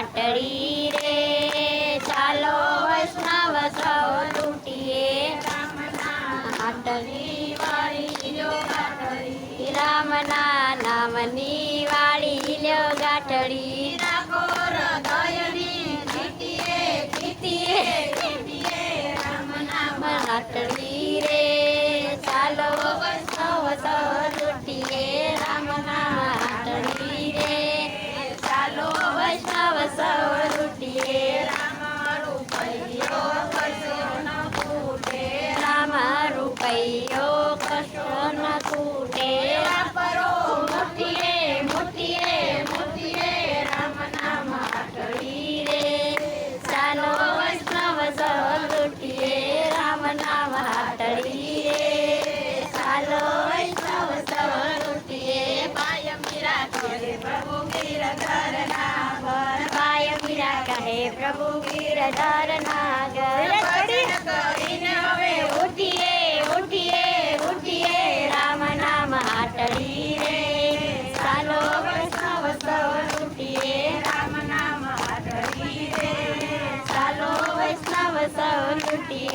પાટડી રે ચાલો વૈષ્ણવ સૌ લૂંટીએ રામના નામની વાળી લ્યો ગાંઠડી. રાખો રામના રે प्रभु गिर धरना वर पाय गिरा कहे प्रभु गिर धरना वे, उठिए उठिए उठिए, राम नाम आटड़ी रे। सालो वैष्णव सव उठिए, राम नाम आटड़ी रे। सालो वैष्णव सव उठिए